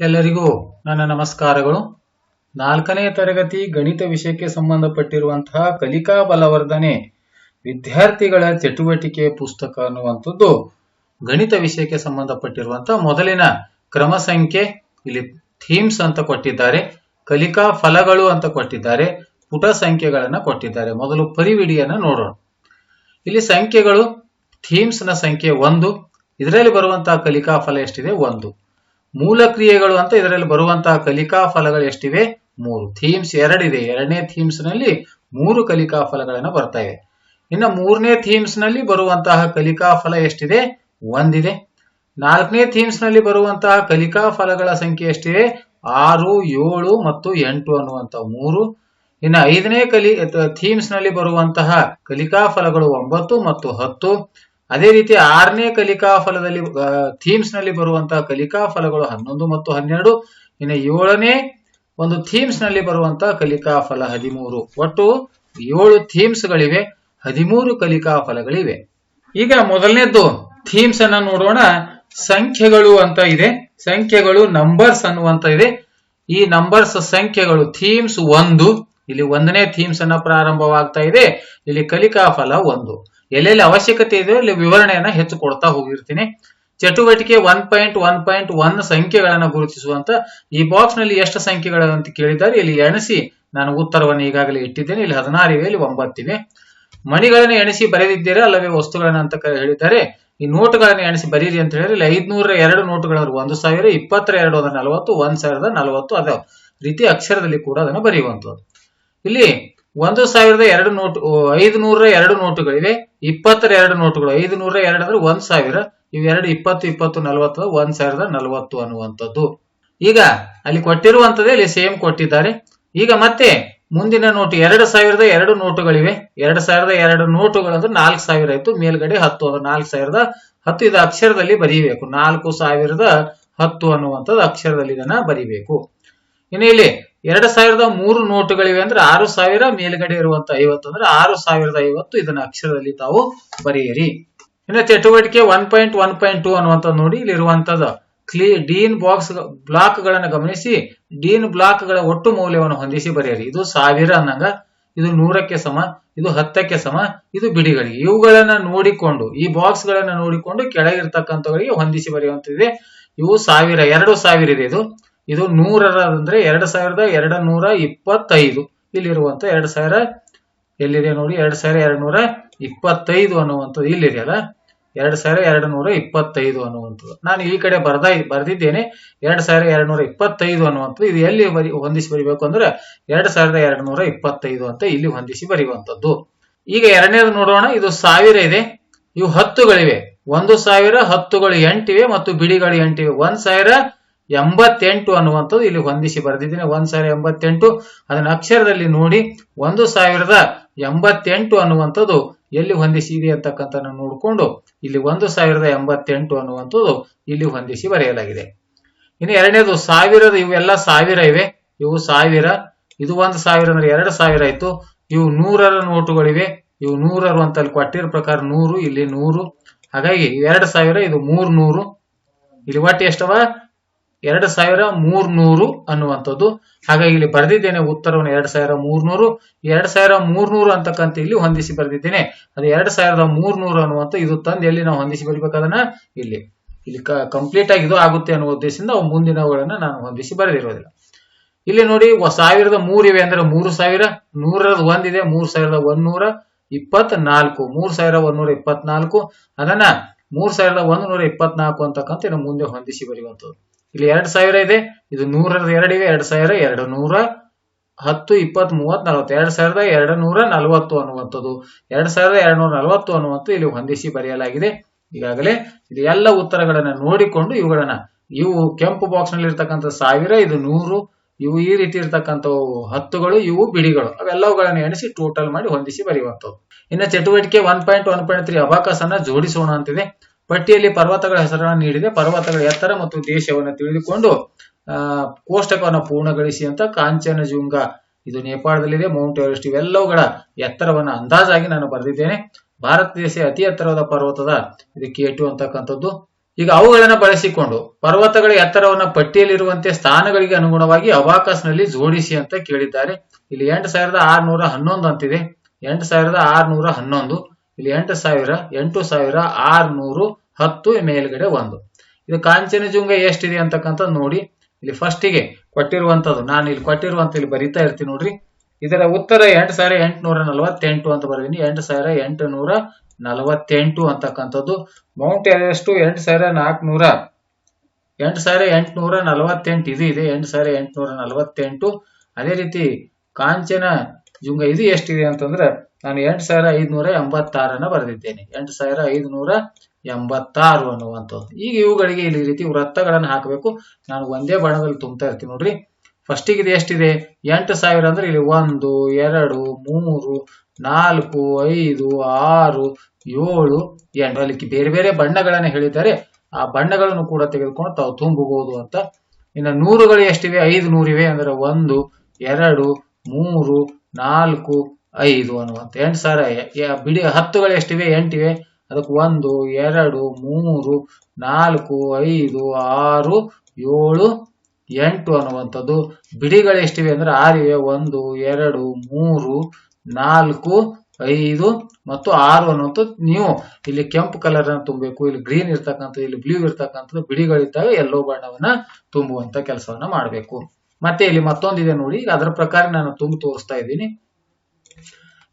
ಎಲ್ಲರಿಗೂ ನನ್ನ ನಮಸ್ಕಾರಗಳು. ನಾಲ್ಕನೇ ತರಗತಿ ಗಣಿತ ವಿಷಯಕ್ಕೆ ಸಂಬಂಧಪಟ್ಟಿರುವಂತಹ ಕಲಿಕಾ ಬಲವರ್ಧನೆ ವಿದ್ಯಾರ್ಥಿಗಳ ಚಟುವಟಿಕೆ ಪುಸ್ತಕ ಅನ್ನುವಂಥದ್ದು ಗಣಿತ ವಿಷಯಕ್ಕೆ ಸಂಬಂಧಪಟ್ಟಿರುವಂತಹ ಮೊದಲಿನ ಕ್ರಮ ಸಂಖ್ಯೆ, ಇಲ್ಲಿ ಥೀಮ್ಸ್ ಅಂತ ಕೊಟ್ಟಿದ್ದಾರೆ, ಕಲಿಕಾ ಫಲಗಳು ಅಂತ ಕೊಟ್ಟಿದ್ದಾರೆ, ಪುಟ ಸಂಖ್ಯೆಗಳನ್ನ ಕೊಟ್ಟಿದ್ದಾರೆ. ಮೊದಲು ಪರಿವಿಡಿಯನ್ನು ನೋಡೋಣ. ಇಲ್ಲಿ ಸಂಖ್ಯೆಗಳು ಥೀಮ್ಸ್ನ ಸಂಖ್ಯೆ ಒಂದು, ಇದರಲ್ಲಿ ಬರುವಂತಹ ಕಲಿಕಾ ಫಲ ಎಷ್ಟಿದೆ? ಒಂದು. ಮೂಲ ಕ್ರಿಯೆಗಳು ಅಂತ ಇದರಲ್ಲಿ ಬರುವಂತಹ ಕಲಿಕಾ ಫಲಗಳು ಎಷ್ಟಿವೆ? ಮೂರು. ಥೀಮ್ಸ್ ಎರಡಿದೆ. ಎರಡನೇ ಥೀಮ್ಸ್ನಲ್ಲಿ ಮೂರು ಕಲಿಕಾ ಫಲಗಳನ್ನು ಬರ್ತಾ ಇದೆ. ಇನ್ನು ಮೂರನೇ ಥೀಮ್ಸ್ನಲ್ಲಿ ಬರುವಂತಹ ಕಲಿಕಾ ಫಲ ಎಷ್ಟಿದೆ? ಒಂದಿದೆ. ನಾಲ್ಕನೇ ಥೀಮ್ಸ್ನಲ್ಲಿ ಬರುವಂತಹ ಕಲಿಕಾ ಫಲಗಳ ಸಂಖ್ಯೆ ಎಷ್ಟಿದೆ? ಆರು, ಏಳು ಮತ್ತು ಎಂಟು ಅನ್ನುವಂತಹ ಮೂರು. ಇನ್ನು ಐದನೇ ಕಲಿ ಥೀಮ್ಸ್ನಲ್ಲಿ ಬರುವಂತಹ ಕಲಿಕಾ ಫಲಗಳು ಒಂಬತ್ತು ಮತ್ತು ಹತ್ತು. ಅದೇ ರೀತಿ ಆರನೇ ಕಲಿಕಾ ಫಲದಲ್ಲಿ ಥೀಮ್ಸ್ನಲ್ಲಿ ಬರುವಂತಹ ಕಲಿಕಾ ಫಲಗಳು ಹನ್ನೊಂದು ಮತ್ತು ಹನ್ನೆರಡು. ಇನ್ನು ಏಳನೇ ಒಂದು ಥೀಮ್ಸ್ನಲ್ಲಿ ಬರುವಂತಹ ಕಲಿಕಾ ಫಲ ಹದಿಮೂರು. ಒಟ್ಟು ಏಳು ಥೀಮ್ಸ್ ಗಳಿವೆ, ಹದಿಮೂರು ಕಲಿಕಾ ಫಲಗಳಿವೆ. ಈಗ ಮೊದಲನೇದ್ದು ಥೀಮ್ಸ್ ಅನ್ನ ನೋಡೋಣ. ಸಂಖ್ಯೆಗಳು ಅಂತ ಇದೆ. ಸಂಖ್ಯೆಗಳು ನಂಬರ್ಸ್ ಅನ್ನುವಂತ ಇದೆ. ಈ ನಂಬರ್ಸ್ ಸಂಖ್ಯೆಗಳು ಥೀಮ್ಸ್ ಒಂದು. ಇಲ್ಲಿ ಒಂದನೇ ಥೀಮ್ಸ್ ಅನ್ನ ಪ್ರಾರಂಭವಾಗ್ತಾ ಇದೆ. ಇಲ್ಲಿ ಕಲಿಕಾ ಫಲ ಒಂದು. ಎಲ್ಲೆಲ್ಲಿ ಅವಶ್ಯಕತೆ ಇದೆಯೋ ಇಲ್ಲಿ ವಿವರಣೆಯನ್ನ ಹೆಚ್ಚು ಕೊಡ್ತಾ ಹೋಗಿರ್ತೀನಿ. ಚಟುವಟಿಕೆ one point one point one ಸಂಖ್ಯೆಗಳನ್ನು ಗುರುತಿಸುವಂತ ಈ ಬಾಕ್ಸ್ನಲ್ಲಿ ಎಷ್ಟು ಸಂಖ್ಯೆಗಳು ಅಂತ ಕೇಳಿದ್ದಾರೆ. ಇಲ್ಲಿ ಎಣಿಸಿ ನಾನು ಉತ್ತರವನ್ನು ಈಗಾಗಲೇ ಇಟ್ಟಿದ್ದೇನೆ. ಇಲ್ಲಿ ಹದಿನಾರಿವೆ ಇಲ್ಲಿ ಒಂಬತ್ತಿವೆ ಮಣಿಗಳನ್ನು ಎಣಿಸಿ ಬರೆದಿದ್ದೀರಾ? ಅಲ್ಲವೇ ವಸ್ತುಗಳನ್ನ ಅಂತ ಹೇಳಿದ್ದಾರೆ. ಈ ನೋಟುಗಳನ್ನು ಎಣಿಸಿ ಬರೀರಿ ಅಂತ ಹೇಳಿದ್ರೆ, ಇಲ್ಲಿ ಐದ್ನೂರ ಎರಡು ನೋಟುಗಳವರು ಒಂದು ಸಾವಿರ, ಇಪ್ಪತ್ತರ ಎರಡು ನಲವತ್ತು, ಒಂದ್ ಸಾವಿರದ ನಲವತ್ತು, ಅದ ರೀತಿ ಅಕ್ಷರದಲ್ಲಿ ಕೂಡ ಅದನ್ನು ಬರೆಯುವಂತದ್ದು ಇಲ್ಲಿ ಒಂದು ಸಾವಿರದ ಎರಡು ನೋಟ್ ಐದು ನೂರ ಎರಡು ನೋಟುಗಳಿವೆ, ಇಪ್ಪತ್ತರ ಎರಡು ನೋಟುಗಳು ಐದು ನೂರ ಎರಡು ಅಂದ್ರೆ ಒಂದ್ ಸಾವಿರ, ಇವೆರಡು ಇಪ್ಪತ್ತು ಇಪ್ಪತ್ತು, ನಲವತ್ತು, ಒಂದ್ ಸಾವಿರದ ನಲವತ್ತು ಅನ್ನುವಂಥದ್ದು. ಈಗ ಅಲ್ಲಿ ಕೊಟ್ಟಿರುವಂತದ್ದೇ ಇಲ್ಲಿ ಸೇಮ್ ಕೊಟ್ಟಿದ್ದಾರೆ. ಈಗ ಮತ್ತೆ ಮುಂದಿನ ನೋಟು ಎರಡು ಸಾವಿರದ ಎರಡು ನೋಟುಗಳಿವೆ. ಎರಡು ಸಾವಿರದ ಎರಡು ನೋಟುಗಳು ಅಂದ್ರೆ ನಾಲ್ಕು ಸಾವಿರ ಆಯ್ತು, ಮೇಲ್ಗಡೆ ಹತ್ತು, ಅಂದ್ರೆ ನಾಲ್ಕು ಸಾವಿರದ ಹತ್ತು. ಇದು ಅಕ್ಷರದಲ್ಲಿ ಬರೀಬೇಕು. ನಾಲ್ಕು ಸಾವಿರದ ಹತ್ತು ಅನ್ನುವಂಥದ್ದು ಅಕ್ಷರದಲ್ಲಿ ಇದನ್ನ ಬರೀಬೇಕು. ಇನ್ನು ಇಲ್ಲಿ ಎರಡು ಸಾವಿರದ ಮೂರು ನೋಟುಗಳಿವೆ ಅಂದ್ರೆ ಆರು ಸಾವಿರ ಮೇಲ್ಗಡೆ ಇರುವಂತ ಐವತ್ತು ಅಂದ್ರೆ ಆರು ಸಾವಿರದ ಐವತ್ತು ಇದನ್ನ ಅಕ್ಷರದಲ್ಲಿ ತಾವು ಬರೆಯಿರಿ. ಇನ್ನು ಚಟುವಟಿಕೆ one point one point two ಅನ್ನುವಂಥದ್ದು ನೋಡಿ, ಇಲ್ಲಿ ಇರುವಂತದ್ದು ಕ್ಲೀ ಡೀನ್ ಬಾಕ್ಸ್ ಬ್ಲಾಕ್ ಗಳನ್ನ ಗಮನಿಸಿ, ಡೀನ್ ಬ್ಲಾಕ್ಗಳ ಒಟ್ಟು ಮೌಲ್ಯವನ್ನು ಹೊಂದಿಸಿ ಬರೆಯಿರಿ. ಇದು ಸಾವಿರ ಅನ್ನಂಗ, ಇದು ನೂರಕ್ಕೆ ಸಮ, ಇದು ಹತ್ತಕ್ಕೆ ಸಮ, ಇದು ಬಿಡಿಗಳಿಗೆ. ಇವುಗಳನ್ನ ನೋಡಿಕೊಂಡು, ಈ ಬಾಕ್ಸ್ ಗಳನ್ನ ನೋಡಿಕೊಂಡು ಕೆಳಗಿರ್ತಕ್ಕಂಥವರಿಗೆ ಹೊಂದಿಸಿ ಬರೆಯುವಂತಿದೆ ಇವು ಸಾವಿರ, ಎರಡು ಸಾವಿರ ಇದೆ ಇದು. ಇದು ನೂರರ ಅಂದ್ರೆ ಎರಡು ಸಾವಿರದ ಎರಡು ನೂರ ಇಪ್ಪತ್ತೈದು. ಇಲ್ಲಿರುವಂತ ಎರಡು ಸಾವಿರ ಎಲ್ಲಿದೆ ನೋಡಿ? ಎರಡ್ ಸಾವಿರ ಎರಡು ನೂರ ಇಪ್ಪತ್ತೈದು ಅನ್ನುವಂಥದ್ದು ಇಲ್ಲಿದೆಯಲ್ಲ ಎರಡ್ ಸಾವಿರ ಎರಡು ನೂರ ಇಪ್ಪತ್ತೈದು ಅನ್ನುವಂಥದ್ದು. ನಾನು ಈ ಕಡೆ ಬರ್ದ ಬರ್ದಿದ್ದೇನೆ. ಎರಡ್ ಸಾವಿರ ಎರಡು ನೂರ ಇಪ್ಪತ್ತೈದು ಅನ್ನುವಂಥದ್ದು ಇದು ಎಲ್ಲಿ ಬರಿ ಹೊಂದಿಸಿ ಬರಿಬೇಕು ಅಂದ್ರೆ ಎರಡು ಸಾವಿರದ ಎರಡು ನೂರ ಇಪ್ಪತ್ತೈದು ಅಂತ ಇಲ್ಲಿ ಹೊಂದಿಸಿ ಬರೆಯುವಂಥದ್ದು. ಈಗ ಎರಡನೇದು ನೋಡೋಣ. ಇದು ಸಾವಿರ ಇದೆ. ಇವು ಹತ್ತುಗಳಿವೆ. ಒಂದು ಸಾವಿರ ಹತ್ತುಗಳು ಎಂಟಿವೆ ಮತ್ತು ಬಿಡಿಗಳು ಎಂಟಿವೆ. ಒಂದ್ ಸಾವಿರ ಎಂಬತ್ತೆಂಟು ಅನ್ನುವಂಥದ್ದು ಇಲ್ಲಿ ಹೊಂದಿಸಿ ಬರೆದಿದ್ದೀನಿ. ಒಂದು ಸಾವಿರ ಎಂಬತ್ತೆಂಟು. ಅದನ್ನ ಅಕ್ಷರದಲ್ಲಿ ನೋಡಿ. ಒಂದು ಸಾವಿರದ ಎಂಬತ್ತೆಂಟು ಅನ್ನುವಂಥದ್ದು ಎಲ್ಲಿ ಹೊಂದಿಸಿ ಇದೆ ಅಂತಕ್ಕಂಥ ನೋಡಿಕೊಂಡು ಇಲ್ಲಿ ಒಂದು ಸಾವಿರದ ಎಂಬತ್ತೆಂಟು ಅನ್ನುವಂಥದ್ದು ಇಲ್ಲಿ ಹೊಂದಿಸಿ ಬರೆಯಲಾಗಿದೆ. ಇನ್ನು ಎರಡನೇದು ಸಾವಿರದ, ಇವೆಲ್ಲ ಸಾವಿರ ಇವೆ. ಇವು ಸಾವಿರ. ಇದು ಒಂದು ಸಾವಿರ ಅಂದ್ರೆ ಎರಡು ಸಾವಿರ ಆಯ್ತು. ಇವು ನೂರರ ನೋಟುಗಳಿವೆ. ಇವು ನೂರರು ಅಂತ ಅಲ್ಲಿ ಕೊಟ್ಟಿರೋ ಪ್ರಕಾರ ನೂರು, ಇಲ್ಲಿ ನೂರು. ಹಾಗಾಗಿ ಎರಡು ಸಾವಿರ, ಇದು ಮೂರ್ ನೂರು ಇಲ್ಲಿ ಒಟ್ಟು ಎಷ್ಟವ? ಎರಡು ಸಾವಿರ ಮೂರ್ನೂರು ಅನ್ನುವಂಥದ್ದು. ಹಾಗಾಗಿ ಇಲ್ಲಿ ಬರೆದಿದ್ದೇನೆ ಉತ್ತರವನ್ನು ಎರಡು ಸಾವಿರ ಮೂರ್ನೂರು. ಎರಡು ಸಾವಿರ ಮೂರ್ನೂರು ಅಂತಕ್ಕಂಥ ಇಲ್ಲಿ ಹೊಂದಿಸಿ ಬರೆದಿದ್ದೇನೆ. ಅದು ಎರಡು ಸಾವಿರದ ಮೂರ್ನೂರು ಅನ್ನುವಂಥ ಇದು ತಂದು ಎಲ್ಲಿ ನಾವು ಹೊಂದಿಸಿ ಬರಿಬೇಕದನ್ನ ಇಲ್ಲಿ. ಇಲ್ಲಿ ಕಂಪ್ಲೀಟ್ ಆಗಿ ಇದು ಆಗುತ್ತೆ ಅನ್ನೋ ಉದ್ದೇಶದಿಂದ ಅವು ಮುಂದಿನವುಗಳನ್ನು ನಾನು ಹೊಂದಿಸಿ ಬರೆದಿರೋದಿಲ್ಲ. ಇಲ್ಲಿ ನೋಡಿ ಸಾವಿರದ ಮೂರು ಇವೆ ಅಂದ್ರೆ ಮೂರು ಸಾವಿರ ನೂರದ ಒಂದಿದೆ ಮೂರ್ ಸಾವಿರದ ಒಂದೂರ ಇಪ್ಪತ್ನಾಲ್ಕು. ಮೂರ್ ಸಾವಿರ ಒಂದೂರ ಇಪ್ಪತ್ನಾಲ್ಕು. ಅದನ್ನ ಮೂರ್ ಸಾವಿರದ ಒಂದು ನೂರ ಇಪ್ಪತ್ನಾಲ್ಕು ಅಂತಕ್ಕಂಥ ಮುಂದೆ ಹೊಂದಿಸಿ ಬರೆಯುವಂಥದ್ದು. ಇಲ್ಲಿ ಎರಡ್ ಸಾವಿರ ಇದೆ. ಇದು ನೂರದ ಎರಡಿವೆ ಎರಡ್ ಸಾವಿರ, ಎರಡು ನೂರ ಹತ್ತು ಇಪ್ಪತ್ ಮೂವತ್ ನಲವತ್ತು. ಎರಡ್ ಸಾವಿರದ ಎರಡು ನೂರ ನಲವತ್ತು ಅನ್ನುವಂಥದ್ದು. ಎರಡ್ ಸಾವಿರದ ಎರಡು ನೂರ ನಲವತ್ತು ಅನ್ನುವಂಥ ಇಲ್ಲಿ ಹೊಂದಿಸಿ ಬರೆಯಲಾಗಿದೆ. ಈಗಾಗಲೇ ಇದು ಎಲ್ಲ ಉತ್ತರಗಳನ್ನ ನೋಡಿಕೊಂಡು ಇವುಗಳನ್ನ, ಇವು ಕೆಂಪು ಬಾಕ್ಸ್ನಲ್ಲಿ ಇರ್ತಕ್ಕಂಥ ಸಾವಿರ, ಇದು ನೂರು, ಇವು ಈ ರೀತಿ ಇರ್ತಕ್ಕಂಥವು ಹತ್ತುಗಳು, ಇವು ಬಿಡಿಗಳು. ಅವೆಲ್ಲವುಗಳನ್ನ ಎಣಿಸಿ ಟೋಟಲ್ ಮಾಡಿ ಹೊಂದಿಸಿ ಬರೆಯುವಂಥದ್ದು. ಇನ್ನು ಚಟುವಟಿಕೆ one point one point three abacus ಅನ್ನ ಜೋಡಿಸೋಣ ಅಂತಿದೆ. ಪಟ್ಟಿಯಲ್ಲಿ ಪರ್ವತಗಳ ಹೆಸರನ್ನು ನೀಡಿದೆ. ಪರ್ವತಗಳ ಎತ್ತರ ಮತ್ತು ದೇಶವನ್ನು ತಿಳಿದುಕೊಂಡು, ಆ, ಕೋಷ್ಟಕವನ್ನು ಪೂರ್ಣಗೊಳಿಸಿ ಅಂತ ಕಾಂಚನಜುಂಗ. ಇದು ನೇಪಾಳದಲ್ಲಿದೆ. ಮೌಂಟ್ ಎವರೆಸ್ಟ್ ಇವೆಲ್ಲವುಗಳ ಎತ್ತರವನ್ನು ಅಂದಾಜಾಗಿ ನಾನು ಬರೆದಿದ್ದೇನೆ. ಭಾರತ ದೇಶ ಅತಿ ಎತ್ತರವಾದ ಪರ್ವತದ ಇದು ಕೇಟು ಅಂತಕ್ಕಂಥದ್ದು. ಈಗ ಅವುಗಳನ್ನು ಬಳಸಿಕೊಂಡು ಪರ್ವತಗಳ ಎತ್ತರವನ್ನ ಪಟ್ಟಿಯಲ್ಲಿರುವಂತೆ ಸ್ಥಾನಗಳಿಗೆ ಅನುಗುಣವಾಗಿ ಅವಾಕಾಶನಲ್ಲಿ ಜೋಡಿಸಿ ಅಂತ ಕೇಳಿದ್ದಾರೆ. ಇಲ್ಲಿ ಎಂಟು ಸಾವಿರದ ಆರ್ನೂರ ಹನ್ನೊಂದು ಅಂತಿದೆ. ಎಂಟು ಸಾವಿರದ ಆರ್ನೂರ ಹನ್ನೊಂದು. ಇಲ್ಲಿ ಎಂಟು ಸಾವಿರ ಎಂಟು ಸಾವಿರ, ಆರ್ನೂರು, ಹತ್ತು ಮೇಲ್ಗಡೆ ಒಂದು. ಇದು ಕಾಂಚನಜುಂಗ ಎಷ್ಟಿದೆ ಅಂತಕ್ಕಂಥ ನೋಡಿ. ಇಲ್ಲಿ ಫಸ್ಟಿಗೆ ಕೊಟ್ಟಿರುವಂಥದ್ದು, ನಾನು ಇಲ್ಲಿ ಕೊಟ್ಟಿರುವಂತ ಇಲ್ಲಿ ಬರಿತಾ ಇರ್ತೀನಿ ನೋಡ್ರಿ. ಇದರ ಉತ್ತರ ಎಂಟು ಸಾವಿರ ಎಂಟುನೂರ ನಲವತ್ತೆಂಟು ಅಂತ ಬರ್ದೀನಿ. ಎಂಟು ಸಾವಿರ ಎಂಟುನೂರ ನಲವತ್ತೆಂಟು ಅಂತಕ್ಕಂಥದ್ದು. ಮೌಂಟ್ ಎವರೆಸ್ಟ್ ಎಂಟು ಸಾವಿರ ನಾಲ್ಕುನೂರ, ಎಂಟು ಸಾವಿರ ಎಂಟುನೂರ ನಲವತ್ತೆಂಟು ಇದು ಇದೆ. ಎಂಟು ಸಾವಿರ ಎಂಟುನೂರ ನಲವತ್ತೆಂಟು. ಅದೇ ರೀತಿ ಕಾಂಚನ ಇದು ಎಷ್ಟಿದೆ ಅಂತಂದ್ರೆ ನಾನು ಎಂಟು ಸಾವಿರ ಐದುನೂರ ಎಂಬತ್ತಾರನ್ನ ಬರೆದಿದ್ದೇನೆ. ಎಂಟು ಸಾವಿರ ಐದುನೂರ ಎಂಬತ್ತಾರು ಅನ್ನುವಂಥದ್ದು. ಈಗ ಇವುಗಳಿಗೆ ಇಲ್ಲಿ ರೀತಿ ವೃತ್ತಗಳನ್ನು ಹಾಕಬೇಕು. ನಾನು ಒಂದೇ ಬಣ್ಣದಲ್ಲಿ ತುಂಬ್ತಾ ಇರ್ತೀನಿ ನೋಡ್ರಿ. ಫಸ್ಟಿಗೆ ಇದು ಎಷ್ಟಿದೆ? ಎಂಟು ಸಾವಿರ ಅಂದ್ರೆ ಇಲ್ಲಿ ಒಂದು, ಎರಡು, ಮೂರು, ನಾಲ್ಕು, ಐದು, ಆರು, ಏಳು, ಎಂಟು. ಅಲ್ಲಿ ಬೇರೆ ಬೇರೆ ಬಣ್ಣಗಳನ್ನು ಹೇಳಿದ್ದಾರೆ. ಆ ಬಣ್ಣಗಳನ್ನು ಕೂಡ ತೆಗೆದುಕೊಂಡು ತಾವು ತುಂಬಬಹುದು ಅಂತ. ಇನ್ನು ನೂರುಗಳು ಎಷ್ಟಿವೆ? ಐದು ನೂರಿವೆ ಅಂದ್ರೆ ಒಂದು, ಎರಡು, ಮೂರು ನಾಲ್ಕು, ಐದು ಅನ್ನುವಂತ. ಎಂಟು ಸಾವಿರ ಬಿಡಿ, ಹತ್ತುಗಳು ಎಷ್ಟಿವೆ? ಎಂಟಿವೆ. ಅದಕ್ಕೆ ಒಂದು, ಎರಡು, ಮೂರು, ನಾಲ್ಕು, ಐದು, ಆರು, ಏಳು, ಎಂಟು ಅನ್ನುವಂಥದ್ದು. ಬಿಡಿಗಳು ಎಷ್ಟಿವೆ ಅಂದ್ರೆ ಆರಿವೆ. ಒಂದು, ಎರಡು, ಮೂರು, ನಾಲ್ಕು, ಐದು ಮತ್ತು ಆರು ಅನ್ನುವಂಥದ್ದು ನೀವು. ಇಲ್ಲಿ ಕೆಂಪು ಕಲರ್ ಅನ್ನು ತುಂಬಬೇಕು. ಇಲ್ಲಿ ಗ್ರೀನ್ ಇರ್ತಕ್ಕಂಥದ್ದು, ಇಲ್ಲಿ ಬ್ಲೂ ಇರ್ತಕ್ಕಂಥದ್ದು, ಬಿಡಿಗಳಿದ್ದಾಗ ಎಲ್ಲೋ ಬಣ್ಣವನ್ನ ತುಂಬುವಂತ ಕೆಲಸವನ್ನ ಮಾಡಬೇಕು. ಮತ್ತೆ ಇಲ್ಲಿ ಮತ್ತೊಂದಿದೆ ನೋಡಿ. ಈಗ ಅದರ ಪ್ರಕಾರ ನಾನು ತುಂಬಿ ತೋರಿಸ್ತಾ ಇದ್ದೀನಿ.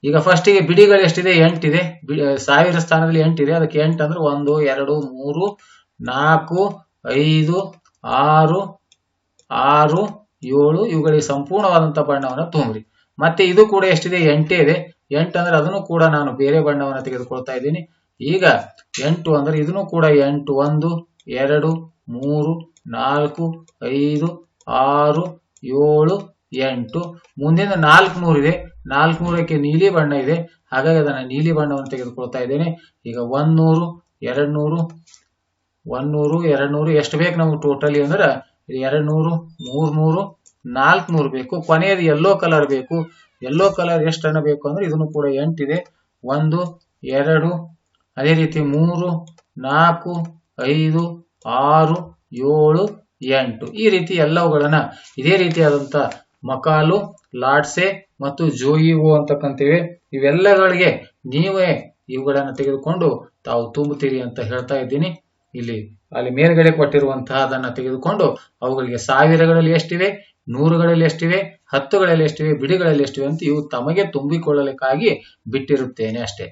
ಈಗ ಫಸ್ಟಿಗೆ ಬಿಡಿಗಳು ಎಷ್ಟಿದೆ? ಎಂಟಿದೆ ಸಾವಿರ ಸ್ಥಾನದಲ್ಲಿ ಎಂಟಿದೆ ಅದಕ್ಕೆ ಎಂಟು ಅಂದ್ರೆ ಒಂದು, ಎರಡು, ಮೂರು, ನಾಲ್ಕು, ಐದು, ಆರು ಆರು, ಏಳು, ಇವುಗಳಿಗೆ ಸಂಪೂರ್ಣವಾದಂತ ಬಣ್ಣವನ್ನು ತುಂಬ್ರಿ. ಮತ್ತೆ ಇದು ಕೂಡ ಎಷ್ಟಿದೆ? ಎಂಟೇ ಇದೆ. ಎಂಟು ಅಂದ್ರೆ ಅದನ್ನು ಕೂಡ ನಾನು ಬೇರೆ ಬಣ್ಣವನ್ನು ತೆಗೆದುಕೊಳ್ತಾ ಇದ್ದೀನಿ. ಈಗ ಎಂಟು ಅಂದ್ರೆ ಇದನ್ನು ಕೂಡ ಎಂಟು, ಒಂದು, ಎರಡು, ಮೂರು, ನಾಲ್ಕು, ಐದು, ಆರು ಏಳು, ಎಂಟು, ಮುಂದಿನ ನಾಲ್ಕು ಇದೆ. ನಾಲ್ಕು ನೂರಕ್ಕೆ ನೀಲಿ ಬಣ್ಣ ಇದೆ. ಹಾಗಾಗಿ ಅದನ್ನ ನೀಲಿ ಬಣ್ಣವನ್ನು ತೆಗೆದುಕೊಳ್ತಾ ಇದ್ದೇನೆ. ಈಗ ಒಂದ್ನೂರು ಎರಡ್ ನೂರು ಒಂದ್ನೂರು ಎರಡ್ ನೂರು ಎಷ್ಟು ಬೇಕು ನಮ್ಗೆ ಟೋಟಲಿ ಅಂದ್ರೆ ಎರಡ್ ನೂರು ಮೂರ್ ನೂರು ನಾಲ್ಕು ನೂರು ಬೇಕು. ಕೊನೆಯದು ಯೆಲ್ಲೋ ಕಲರ್ ಬೇಕು. ಎಲ್ಲೋ ಕಲರ್ ಎಷ್ಟು ಹಣ ಬೇಕು ಅಂದ್ರೆ ಇದನ್ನು ಕೂಡ ಎಂಟಿದೆ ಒಂದು, ಎರಡು, ಅದೇ ರೀತಿ ಮೂರು, ನಾಲ್ಕು, ಐದು, ಆರು, ಏಳು ಎಂಟು. ಈ ರೀತಿ ಎಲ್ಲವುಗಳನ್ನ ಇದೇ ರೀತಿಯಾದಂತ ಮಕಾಲು, ಲಾಡ್ಸೆ ಮತ್ತು ಜೋಯಿವು ಅಂತಕ್ಕಂತೇವೆ ಇವೆಲ್ಲಗಳಿಗೆ ನೀವೇ ಇವುಗಳನ್ನ ತೆಗೆದುಕೊಂಡು ತಾವು ತುಂಬುತ್ತೀರಿ ಅಂತ ಹೇಳ್ತಾ ಇದ್ದೀನಿ. ಇಲ್ಲಿ, ಅಲ್ಲಿ ಮೇಲ್ಗಡೆ ಕೊಟ್ಟಿರುವಂತಹ ಅದನ್ನ ತೆಗೆದುಕೊಂಡು ಅವುಗಳಿಗೆ ಸಾವಿರಗಳಲ್ಲಿ ಎಷ್ಟಿವೆ, ನೂರುಗಳಲ್ಲಿ ಎಷ್ಟಿವೆ, ಹತ್ತುಗಳಲ್ಲಿ ಎಷ್ಟಿವೆ, ಬಿಡಿಗಳಲ್ಲಿ ಎಷ್ಟಿವೆ ಅಂತ ಇವು ತಮಗೆ ತುಂಬಿಕೊಳ್ಳಲಿಕ್ಕಾಗಿ ಬಿಟ್ಟಿರುತ್ತೇನೆ ಅಷ್ಟೇ.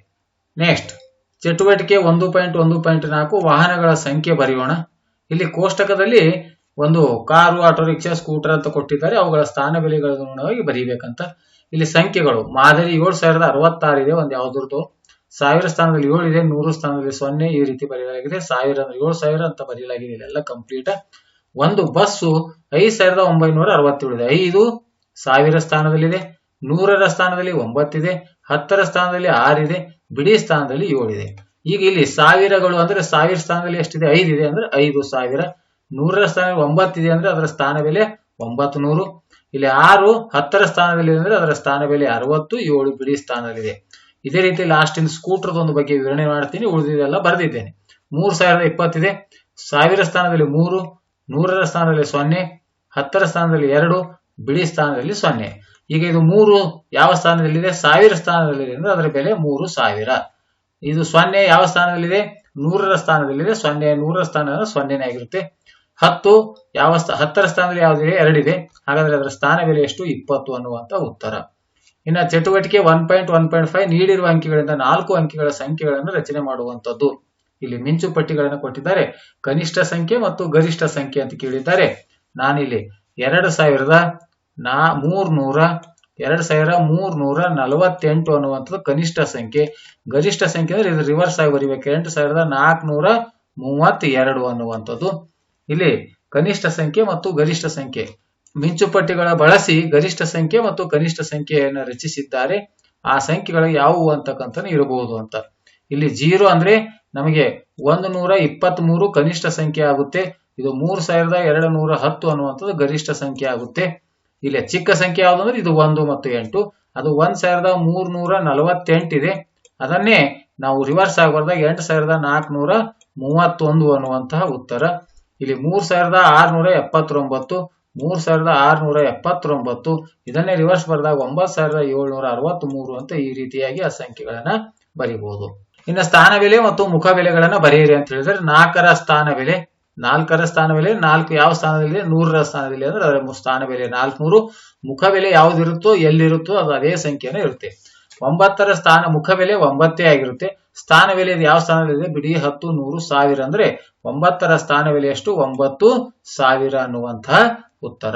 ನೆಕ್ಸ್ಟ್, ಚಟುವಟಿಕೆ ಒಂದು ಪಾಯಿಂಟ್ ಒಂದು ಪಾಯಿಂಟ್ ನಾಲ್ಕು ವಾಹನಗಳ ಸಂಖ್ಯೆ ಬರೆಯೋಣ. ಇಲ್ಲಿ ಕೋಷ್ಟಕದಲ್ಲಿ ಒಂದು ಕಾರು, ಆಟೋ, ರಿಕ್ಷಾ, ಸ್ಕೂಟರ್ ಅಂತ ಕೊಟ್ಟಿದ್ದಾರೆ. ಅವುಗಳ ಸ್ಥಾನ ಬೆಲೆಗಳ ಅನುಗುಣವಾಗಿ ಬರೀಬೇಕಂತ ಇಲ್ಲಿ ಸಂಖ್ಯೆಗಳು. ಮಾದರಿ ಏಳು ಸಾವಿರದ ಅರವತ್ತಾರು ಇದೆ ಒಂದು ಯಾವ್ದ್ರದ್ದು? ಸಾವಿರ ಸ್ಥಾನದಲ್ಲಿ ಏಳು ಇದೆ, ನೂರು ಸ್ಥಾನದಲ್ಲಿ ಸೊನ್ನೆ ಈ ರೀತಿ ಬರೆಯಲಾಗಿದೆ. ಸಾವಿರ ಅಂದ್ರೆ ಏಳು ಸಾವಿರ ಅಂತ ಬರೆಯಲಾಗಿದೆ. ಇಲ್ಲೆಲ್ಲ ಕಂಪ್ಲೀಟ್ ಒಂದು ಬಸ್ಸು ಐದು ಸಾವಿರದ ಒಂಬೈನೂರ ಅರವತ್ತೇಳು ಇದೆ. ಐದು ಸಾವಿರ ಸ್ಥಾನದಲ್ಲಿದೆ, ನೂರರ ಸ್ಥಾನದಲ್ಲಿ ಒಂಬತ್ತಿದೆ, ಹತ್ತರ ಸ್ಥಾನದಲ್ಲಿ ಆರಿದೆ, ಬಿಡಿ ಸ್ಥಾನದಲ್ಲಿ ಏಳಿದೆ ಈಗ ಇಲ್ಲಿ ಸಾವಿರಗಳು ಅಂದ್ರೆ ಸಾವಿರ ಸ್ಥಾನದಲ್ಲಿ ಎಷ್ಟಿದೆ? ಐದಿದೆ ಅಂದ್ರೆ ಐದು ಸಾವಿರ. ನೂರರ ಸ್ಥಾನದಲ್ಲಿ ಒಂಬತ್ತಿದೆ ಅಂದ್ರೆ ಅದರ ಸ್ಥಾನ ಬೆಲೆ ಒಂಬತ್ತು ನೂರು. ಇಲ್ಲಿ ಆರು ಹತ್ತರ ಸ್ಥಾನದಲ್ಲಿ ಅಂದ್ರೆ ಅದರ ಸ್ಥಾನ ಬೆಲೆ ಅರವತ್ತು, ಏಳು ಬಿಡಿ ಸ್ಥಾನದಲ್ಲಿದೆ. ಇದೇ ರೀತಿ ಲಾಸ್ಟ್ ಇನ್ ಸ್ಕೂಟರ್ ಒಂದು ಬಗ್ಗೆ ವಿವರಣೆ ಮಾಡ್ತೀನಿ, ಉಳಿದಿದೆಲ್ಲ ಬರೆದಿದ್ದೇನೆ. ಮೂರು ಸಾವಿರದ ಇಪ್ಪತ್ತಿದೆ. ಸಾವಿರ ಸ್ಥಾನದಲ್ಲಿ ಮೂರು, ನೂರರ ಸ್ಥಾನದಲ್ಲಿ ಸೊನ್ನೆ, ಹತ್ತರ ಸ್ಥಾನದಲ್ಲಿ ಎರಡು, ಬಿಡಿ ಸ್ಥಾನದಲ್ಲಿ ಸೊನ್ನೆ. ಈಗ ಇದು ಮೂರು ಯಾವ ಸ್ಥಾನದಲ್ಲಿದೆ? ಸಾವಿರ ಸ್ಥಾನದಲ್ಲಿದೆ ಅಂದ್ರೆ ಅದರ ಬೆಲೆ ಮೂರು ಸಾವಿರ. ಇದು ಸೊನ್ನೆ ಯಾವ ಸ್ಥಾನದಲ್ಲಿದೆ? ನೂರರ ಸ್ಥಾನದಲ್ಲಿದೆ. ಸೊನ್ನೆ ನೂರರ ಸ್ಥಾನ ಸೊನ್ನೆನೇ ಆಗಿರುತ್ತೆ. ಹತ್ತು, ಯಾವ ಸ್ಥಾ, ಹತ್ತರ ಸ್ಥಾನದಲ್ಲಿ ಯಾವುದಿದೆ? ಎರಡಿದೆ. ಹಾಗಾದ್ರೆ ಅದರ ಸ್ಥಾನ ಬೆಲೆ ಎಷ್ಟು? ಇಪ್ಪತ್ತು ಅನ್ನುವಂತ ಉತ್ತರ. ಇನ್ನ ಚಟುವಟಿಕೆ one point one point five ನೀಡಿರುವ ಅಂಕಿಗಳಿಂದ ನಾಲ್ಕು ಅಂಕಿಗಳ ಸಂಖ್ಯೆಗಳನ್ನು ರಚನೆ ಮಾಡುವಂತದ್ದು ಇಲ್ಲಿ ಮಿಂಚು ಪಟ್ಟಿಗಳನ್ನು ಕೊಟ್ಟಿದ್ದಾರೆ. ಕನಿಷ್ಠ ಸಂಖ್ಯೆ ಮತ್ತು ಗರಿಷ್ಠ ಸಂಖ್ಯೆ ಅಂತ ಕೇಳಿದ್ದಾರೆ. ನಾನಿಲ್ಲಿ ಎರಡು ಸಾವಿರದ ನಾ, ಮೂರ್ನೂರ, ಎರಡು ಸಾವಿರ ಮೂರ್ನೂರ ನಲವತ್ತೆಂಟು ಅನ್ನುವಂಥದ್ದು ಕನಿಷ್ಠ ಸಂಖ್ಯೆ. ಗರಿಷ್ಠ ಸಂಖ್ಯೆ ಅಂದ್ರೆ ಇದು ರಿವರ್ಸ್ ಆಗಿ ಬರೀಬೇಕು. ಎಂಟು ಸಾವಿರದ ನಾಲ್ಕುನೂರ ಮೂವತ್ತೆರಡು ಅನ್ನುವಂಥದ್ದು. ಇಲ್ಲಿ ಕನಿಷ್ಠ ಸಂಖ್ಯೆ ಮತ್ತು ಗರಿಷ್ಠ ಸಂಖ್ಯೆ. ಮಿಂಚುಪಟ್ಟಿಗಳ ಬಳಸಿ ಗರಿಷ್ಠ ಸಂಖ್ಯೆ ಮತ್ತು ಕನಿಷ್ಠ ಸಂಖ್ಯೆಯನ್ನು ರಚಿಸಿದ್ದಾರೆ. ಆ ಸಂಖ್ಯೆಗಳು ಯಾವುವು ಅಂತಕ್ಕಂಥ ಇರಬಹುದು ಅಂತ. ಇಲ್ಲಿ ಜೀರೋ ಅಂದ್ರೆ ನಮಗೆ ಒಂದು ನೂರ ಇಪ್ಪತ್ತ್ ಮೂರು ಕನಿಷ್ಠ ಸಂಖ್ಯೆ ಆಗುತ್ತೆ. ಇದು ಮೂರು ಸಾವಿರದ ಎರಡು ನೂರ ಹತ್ತು ಅನ್ನುವಂಥದ್ದು ಗರಿಷ್ಠ ಸಂಖ್ಯೆ ಆಗುತ್ತೆ. ಇಲ್ಲಿ ಚಿಕ್ಕ ಸಂಖ್ಯೆ ಯಾವುದು ಅಂದ್ರೆ ಇದು ಒಂದು ಮತ್ತು ಎಂಟು. ಅದು ಒಂದ್ ಸಾವಿರದ ಮೂರ್ನೂರ ನಲವತ್ತೆಂಟಿದೆ ಅದನ್ನೇ ನಾವು ರಿವರ್ಸ್ ಆಗಬಾರ್ದಾಗ ಬರ್ದಾಗ ಎಂಟು ಸಾವಿರದ ನಾಲ್ಕುನೂರ ಮೂವತ್ತೊಂದು ಅನ್ನುವಂತಹ ಉತ್ತರ. ಇಲ್ಲಿ ಮೂರ್ ಸಾವಿರದ ಆರ್ನೂರ ಎಪ್ಪತ್ತೊಂಬತ್ತು, ಮೂರ್ ಸಾವಿರದ ಆರ್ನೂರ ಎಪ್ಪತ್ತೊಂಬತ್ತು, ಇದನ್ನೇ ರಿವರ್ಸ್ ಬರೆದಾಗ ಒಂಬತ್ತು ಸಾವಿರದ ಏಳ್ನೂರ ಅರವತ್ತ್ ಮೂರು ಅಂತ ಈ ರೀತಿಯಾಗಿ ಆ ಸಂಖ್ಯೆಗಳನ್ನ ಬರಿಬಹುದು ಇನ್ನು ಸ್ಥಾನ ಬೆಲೆ ಮತ್ತು ಮುಖ ಬೆಲೆಗಳನ್ನ ಬರೆಯಿರಿ ಅಂತ ಹೇಳಿದ್ರೆ ನಾಲ್ಕರ ಸ್ಥಾನ ಬೆಲೆ, ನಾಲ್ಕರ ಸ್ಥಾನ ಬೆಲೆ, ನಾಲ್ಕು ಯಾವ ಸ್ಥಾನದಲ್ಲಿ ನೂರರ ಸ್ಥಾನದಲ್ಲಿ ಅಂದ್ರೆ ಅದರ ಸ್ಥಾನ ಬೆಲೆ ನಾಲ್ಕುನೂರು. ಮುಖ ಬೆಲೆ ಯಾವ್ದಿರುತ್ತೋ ಎಲ್ಲಿರುತ್ತೋ ಅದು ಅದೇ ಸಂಖ್ಯೆನೇ ಇರುತ್ತೆ. ಒಂಬತ್ತರ ಸ್ಥಾನ ಮುಖ ಬೆಲೆ ಒಂಬತ್ತೇ ಆಗಿರುತ್ತೆ. ಸ್ಥಾನ ಬೆಲೆ ಯಾವ ಸ್ಥಾನದಲ್ಲಿದೆ ಬಿಡಿ ಹತ್ತು, ನೂರು, ಸಾವಿರ ಅಂದ್ರೆ ಒಂಬತ್ತರ ಸ್ಥಾನ ಬೆಲೆ ಎಷ್ಟು ಒಂಬತ್ತು ಸಾವಿರ ಅನ್ನುವಂತಹ ಉತ್ತರ.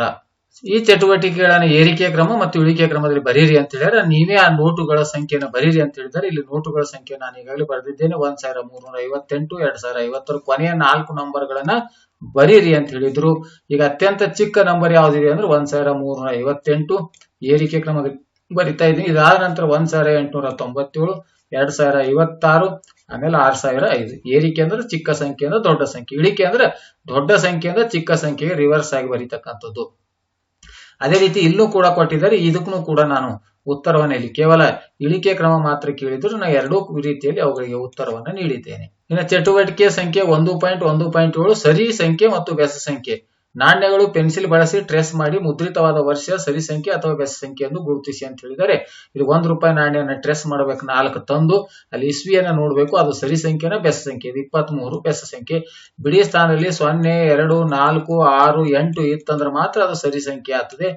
ಈ ಚಟುವಟಿಕೆಗಳನ್ನು ಏರಿಕೆ ಕ್ರಮ ಮತ್ತು ಇಳಿಕೆ ಕ್ರಮದಲ್ಲಿ ಬರೀರಿ ಅಂತ ಹೇಳಿದ್ರೆ ನೀವೇ ಆ ನೋಟುಗಳ ಸಂಖ್ಯೆಯನ್ನು ಬರೀರಿ ಅಂತ ಹೇಳಿದರೆ ಇಲ್ಲಿ ನೋಟುಗಳ ಸಂಖ್ಯೆ ನಾನು ಈಗಾಗಲೇ ಬರೆದಿದ್ದೇನೆ. ಒಂದ್ ಸಾವಿರ ಮೂರ್ನೂರ ಐವತ್ತೆಂಟು, ಎರಡ್ ಸಾವಿರ ಐವತ್ತರ ಕೊನೆಯ ನಾಲ್ಕು ನಂಬರ್ಗಳನ್ನ ಬರೀರಿ ಅಂತ ಹೇಳಿದ್ರು. ಈಗ ಅತ್ಯಂತ ಚಿಕ್ಕ ನಂಬರ್ ಯಾವ್ದಿದೆ ಅಂದ್ರೆ ಒಂದ್ ಸಾವಿರ ಮೂರ್ನೂರ ಐವತ್ತೆಂಟು ಏರಿಕೆ ಕ್ರಮದಲ್ಲಿ ಬರಿತಾ ಇದ್ದೀನಿ. ಇದಾದ ನಂತರ ಒಂದ್ ಸಾವಿರ ಎಂಟುನೂರ ತೊಂಬತ್ತೇಳು ಎರಡ್ ಸಾವಿರ ಐವತ್ತಾರು, ಆಮೇಲೆ ಆರ್ ಸಾವಿರ ಐದು. ಏರಿಕೆ ಅಂದ್ರೆ ಚಿಕ್ಕ ಸಂಖ್ಯೆ ಅಂದ್ರೆ ದೊಡ್ಡ ಸಂಖ್ಯೆ. ಇಳಿಕೆ ಅಂದ್ರೆ ದೊಡ್ಡ ಸಂಖ್ಯೆಯಿಂದ ಚಿಕ್ಕ ಸಂಖ್ಯೆಗೆ ರಿವರ್ಸ್ ಆಗಿ ಬರೀತಕ್ಕಂಥದ್ದು. ಅದೇ ರೀತಿ ಇಲ್ಲೂ ಕೂಡ ಕೊಟ್ಟಿದ್ದಾರೆ. ಇದಕ್ಕೂ ಕೂಡ ನಾನು ಉತ್ತರವನ್ನು ಇಲ್ಲಿ ಕೇವಲ ಇಳಿಕೆ ಕ್ರಮ ಮಾತ್ರ ಕೇಳಿದ್ರು ನಾನು ಎರಡೂ ರೀತಿಯಲ್ಲಿ ಅವುಗಳಿಗೆ ಉತ್ತರವನ್ನು ನೀಡಿದ್ದೇನೆ. ಇನ್ನು ಚಟುವಟಿಕೆ ಸಂಖ್ಯೆ ಒಂದು ಪಾಯಿಂಟ್ ಒಂದು ಪಾಯಿಂಟ್ ಏಳು, ಸರಿ ಸಂಖ್ಯೆ ಮತ್ತು ಬೆಸ ಸಂಖ್ಯೆ. ನಾಣ್ಯಗಳು ಪೆನ್ಸಿಲ್ ಬಳಸಿ ಟ್ರೇಸ್ ಮಾಡಿ ಮುದ್ರಿತವಾದ ವರ್ಷ, ಸರಿ ಸಂಖ್ಯೆ ಅಥವಾ ಬೆಸ ಸಂಖ್ಯೆ ಎಂದು ಗುರುತಿಸಿ ಅಂತ ಹೇಳಿದರೆ ಇದು ಒಂದು ರೂಪಾಯಿ ನಾಣ್ಯನ ಟ್ರೇಸ್ ಮಾಡಬೇಕು, ನಾಲ್ಕು ತಂದು ಅಲ್ಲಿ ಇಸ್ವಿಯನ್ನ ನೋಡಬೇಕು, ಅದು ಸರಿ ಸಂಖ್ಯೆನ ಬೆಸ ಸಂಖ್ಯೆ, ಇದು ಇಪ್ಪತ್ತ್ ಮೂರು ಬೆಸ ಸಂಖ್ಯೆ. ಬಿಡಿ ಸ್ಥಾನದಲ್ಲಿ ಸೊನ್ನೆ, ಎರಡು, ನಾಲ್ಕು, ಆರು, ಎಂಟು ಇತ್ತಂದ್ರೆ ಮಾತ್ರ ಅದು ಸರಿ ಸಂಖ್ಯೆ ಆಗ್ತದೆ.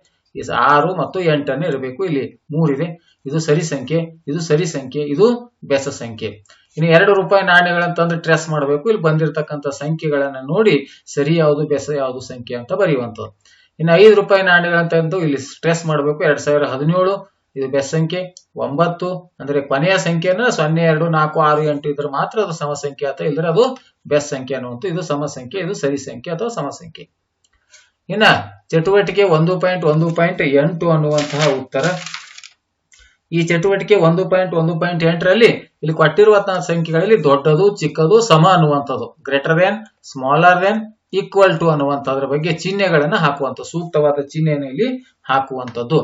ಆರು ಮತ್ತು ಎಂಟನ್ನು ಇರಬೇಕು ಇಲ್ಲಿ, ಮೂರಿದೆ. ಇದು ಸರಿ ಸಂಖ್ಯೆ, ಇದು ಸರಿ ಸಂಖ್ಯೆ, ಇದು ಬೆಸ ಸಂಖ್ಯೆ. ಇನ್ನು ಎರಡು ರೂಪಾಯಿ ನಾಣ್ಯಗಳನ್ನು ತಂದು ಟ್ರೆಸ್ ಮಾಡಬೇಕು. ಇಲ್ಲಿ ಬಂದಿರತಕ್ಕಂಥ ಸಂಖ್ಯೆಗಳನ್ನ ನೋಡಿ ಸರಿ ಯಾವುದು ಬೆಸ ಯಾವುದು ಸಂಖ್ಯೆ ಅಂತ ಬರೆಯುವಂಥದ್ದು. ಇನ್ನು ಐದು ರೂಪಾಯಿ ನಾಣ್ಯಗಳಂತಂದು ಇಲ್ಲಿ ಸ್ಟ್ರೆಸ್ ಮಾಡಬೇಕು. ಎರಡ್ ಸಾವಿರ ಹದಿನೇಳು, ಇದು ಬೆಸ್ ಸಂಖ್ಯೆ. ಒಂಬತ್ತು, ಅಂದ್ರೆ ಕೊನೆಯ ಸಂಖ್ಯೆನ ಸೊನ್ನೆ, ಎರಡು, ನಾಲ್ಕು, ಆರು, ಎಂಟು ಇದ್ರೆ ಮಾತ್ರ ಅದು ಸಮ ಸಂಖ್ಯೆ ಅಥವಾ ಇಲ್ಲದ್ರೆ ಅದು ಬೆಸ್ ಸಂಖ್ಯೆ ಅನ್ನುವಂಥ ಇದು ಸಮ ಸಂಖ್ಯೆ, ಇದು ಸರಿ ಸಂಖ್ಯೆ ಅಥವಾ ಸಮ ಸಂಖ್ಯೆ. ಇನ್ನ ಚಟುವಟಿಕೆ ಒಂದು ಪಾಯಿಂಟ್ ಒಂದು ಪಾಯಿಂಟ್ ಎಂಟು ಅನ್ನುವಂತಹ ಉತ್ತರ. ಈ ಚಟುವಟಿಕೆ ಒಂದು ಪಾಯಿಂಟ್ ಒಂದು ಪಾಯಿಂಟ್ ಎಂಟರಲ್ಲಿ ಇಲ್ಲಿ ಕೊಟ್ಟಿರುವಂತಹ ಸಂಖ್ಯೆಗಳಲ್ಲಿ ದೊಡ್ಡದು, ಚಿಕ್ಕದು, ಸಮ ಅನ್ನುವಂಥದ್ದು. Greater than smaller than equal to ಅನ್ನುವಂಥದ್ರ ಬಗ್ಗೆ ಚಿಹ್ನೆಗಳನ್ನ ಹಾಕುವಂತ ಸೂಕ್ತವಾದ ಚಿಹ್ನೆಯನ್ನು ಇಲ್ಲಿ ಹಾಕುವಂಥದ್ದು.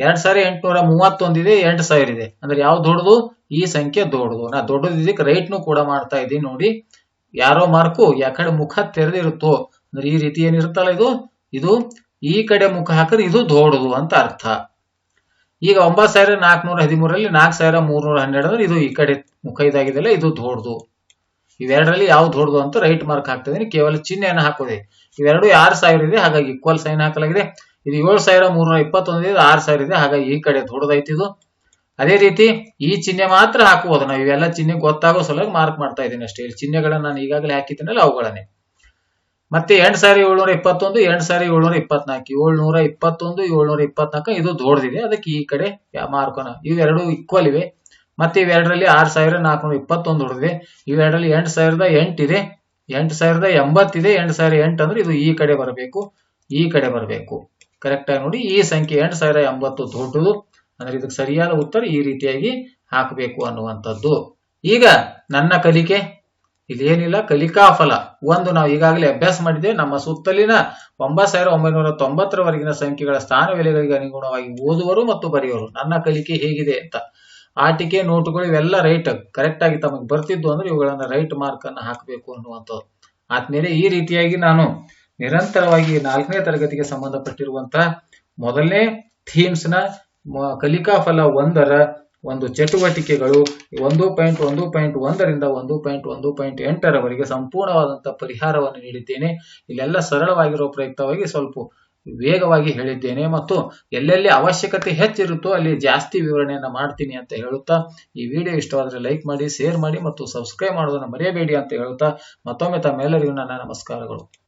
ಎರಡ್ ಸಾವಿರ ಎಂಟುನೂರ ಮೂವತ್ತೊಂದಿದೆ ಎಂಟು ಸಾವಿರ ಇದೆ. ಅಂದ್ರೆ ಯಾವ್ದು ದೊಡ್ಡದು? ಈ ಸಂಖ್ಯೆ ದೊಡ್ಡದು. ನಾ ದೊಡ್ಡದು ಇದಕ್ಕೆ ರೈಟ್ನು ಕೂಡ ಮಾಡ್ತಾ ಇದ್ದೀನಿ ನೋಡಿ. ಯಾರೋ ಮಾರ್ಕು, ಯಾಕಡೆ ಮುಖ ತೆರೆದಿರುತ್ತೋ. ಅಂದ್ರೆ ಈ ರೀತಿ ಏನಿರುತ್ತಲ್ಲ ಇದು? ಇದು ಈ ಕಡೆ ಮುಖ ಹಾಕಿದ್ರೆ ಇದು ದೊಡ್ಡದು ಅಂತ ಅರ್ಥ. ಈಗ ಒಂಬತ್ತು ಸಾವಿರ ನಾಲ್ಕುನೂರ ಹದಿಮೂರರಲ್ಲಿ ನಾಲ್ಕು ಸಾವಿರ ಮೂರ್ನೂರ ಹನ್ನೆರಡು ಅಂದ್ರೆ ಇದು ಈ ಕಡೆ ಮುಖ ಇದಾಗಿದೆಲ್ಲ ಇದು ದೊಡ್ಡದು. ಇವೆರಡರಲ್ಲಿ ಯಾವ್ದು ದೊಡ್ಡದು ಅಂತ ರೈಟ್ ಮಾರ್ಕ್ ಹಾಕ್ತಿದ್ದೀನಿ. ಕೇವಲ ಚಿಹ್ನೆಯನ್ನು ಹಾಕೋದೆ. ಇವೆರಡು ಆರು ಸಾವಿರ ಇದೆ, ಹಾಗಾಗಿ ಈಕ್ವಲ್ ಸೈನ್ ಹಾಕಲಾಗಿದೆ. ಇದು ಏಳು ಸಾವಿರ ಮೂರ್ನೂರ ಇಪ್ಪತ್ತೊಂದು ಇದೆ ಆರು ಸಾವಿರ ಇದೆ, ಹಾಗಾಗಿ ಈ ಕಡೆ ದೊಡ್ಡದೈತಿ ಇದು. ಅದೇ ರೀತಿ ಈ ಚಿಹ್ನೆ ಮಾತ್ರ ಹಾಕಬಹುದು ನಾವು. ಇವೆಲ್ಲ ಚಿಹ್ನೆ ಗೊತ್ತಾಗೋ ಸಲುವಾಗಿ ಮಾರ್ಕ್ ಮಾಡ್ತಾ ಇದ್ದೀನಿ ಅಷ್ಟೇ. ಇಲ್ಲಿ ಚಿಹ್ನೆಗಳನ್ನ ನಾನು ಈಗಾಗಲೇ ಹಾಕಿದ್ದೀನಲ್ಲ ಅವುಗಳನ್ನೇ. ಮತ್ತೆ ಎಂಟು ಸಾವಿರ ಏಳ್ನೂರ ಇಪ್ಪತ್ತೊಂದು ಎಂಟು ಸಾವಿರ ಏಳ್ನೂರ ಇಪ್ಪತ್ನಾಲ್ಕು, ಏಳ್ನೂರ ಇಪ್ಪತ್ತೊಂದು, ಏಳ್ನೂರ ಇಪ್ಪತ್ನಾಲ್ಕು ಇದು ದೊಡ್ಡದಿದೆ. ಅದಕ್ಕೆ ಈ ಕಡೆ ಮಾರ್ಕೋಣ. ಇವೆರಡು ಈಕ್ವಲ್ ಇವೆ. ಮತ್ತೆ ಇವೆರಡರಲ್ಲಿ ಆರು ಸಾವಿರ ನಾಲ್ಕುನೂರ ಇಪ್ಪತ್ತೊಂದು ಹೊಡೆದಿದೆ. ಇವೆರಡರಲ್ಲಿ ಎಂಟು ಸಾವಿರದ ಎಂಟಿದೆ ಎಂಟು ಸಾವಿರದ ಎಂಬತ್ತಿದೆ ಎಂಟು ಸಾವಿರ ಎಂಟು ಅಂದ್ರೆ ಇದು ಈ ಕಡೆ ಬರಬೇಕು. ಈ ಕಡೆ ಬರಬೇಕು. ಕರೆಕ್ಟ್ ಆಗಿ ನೋಡಿ. ಈ ಸಂಖ್ಯೆ ಎಂಟು ಸಾವಿರ ಎಂಬತ್ತು ದೊಡ್ಡದು. ಅಂದ್ರೆ ಇದಕ್ಕೆ ಸರಿಯಾದ ಉತ್ತರ ಈ ರೀತಿಯಾಗಿ ಹಾಕಬೇಕು ಅನ್ನುವಂಥದ್ದು. ಈಗ ನನ್ನ ಕಲಿಕೆ. ಇದೇನಿಲ್ಲ, ಕಲಿಕಾ ಫಲ. ಒಂದು, ನಾವು ಈಗಾಗಲೇ ಅಭ್ಯಾಸ ಮಾಡಿದ್ದೇವೆ ನಮ್ಮ ಸುತ್ತಲಿನ ಒಂಬತ್ತು ಸಾವಿರ ಒಂಬೈನೂರ ತೊಂಬತ್ತರವರೆಗಿನ ಸಂಖ್ಯೆಗಳ ಸ್ಥಾನ ಬೆಲೆಗಳಿಗೆ ಅನುಗುಣವಾಗಿ ಓದುವರು ಮತ್ತು ಬರೆಯುವರು. ನನ್ನ ಕಲಿಕೆ ಹೇಗಿದೆ ಅಂತ. ಆಟಿಕೆ, ನೋಟುಗಳು ಇವೆಲ್ಲ ರೈಟ್ ಕರೆಕ್ಟ್ ಆಗಿ ತಮಗೆ ಬರ್ತಿದ್ದು ಅಂದ್ರೆ ಇವುಗಳನ್ನ ರೈಟ್ ಮಾರ್ಕ್ ಅನ್ನು ಹಾಕಬೇಕು ಅನ್ನುವಂಥದ್ದು. ಆದ್ಮೇಲೆ ಈ ರೀತಿಯಾಗಿ ನಾನು ನಿರಂತರವಾಗಿ ನಾಲ್ಕನೇ ತರಗತಿಗೆ ಸಂಬಂಧಪಟ್ಟಿರುವಂತಹ ಮೊದಲನೇ ಥೀಮ್ಸ್ನ ಮ- ಕಲಿಕಾ ಫಲ ಒಂದರ ಒಂದು ಚಟುವಟಿಕೆಗಳು ಒಂದು ಪಾಯಿಂಟ್ ಒಂದು ಪಾಯಿಂಟ್ ಒಂದರಿಂದ ಒಂದು ಪಾಯಿಂಟ್ ಒಂದು ಪಾಯಿಂಟ್ ಎಂಟರವರೆಗೆ ಸಂಪೂರ್ಣವಾದಂತಹ ಪರಿಹಾರವನ್ನು ನೀಡಿದ್ದೇನೆ. ಇಲ್ಲೆಲ್ಲ ಸರಳವಾಗಿರೋ ಪ್ರಯುಕ್ತವಾಗಿ ಸ್ವಲ್ಪ ವೇಗವಾಗಿ ಹೇಳಿದ್ದೇನೆ ಮತ್ತು ಎಲ್ಲೆಲ್ಲಿ ಅವಶ್ಯಕತೆ ಹೆಚ್ಚಿರುತ್ತೋ ಅಲ್ಲಿ ಜಾಸ್ತಿ ವಿವರಣೆಯನ್ನು ಮಾಡ್ತೀನಿ ಅಂತ ಹೇಳುತ್ತಾ, ಈ ವಿಡಿಯೋ ಇಷ್ಟವಾದರೆ ಲೈಕ್ ಮಾಡಿ ಶೇರ್ ಮಾಡಿ ಮತ್ತು ಸಬ್ಸ್ಕ್ರೈಬ್ ಮಾಡೋದನ್ನು ಮರೆಯಬೇಡಿ ಅಂತ ಹೇಳುತ್ತಾ, ಮತ್ತೊಮ್ಮೆ ತಮ್ಮೆಲ್ಲರಿಗೂ ನನ್ನ ನಮಸ್ಕಾರಗಳು.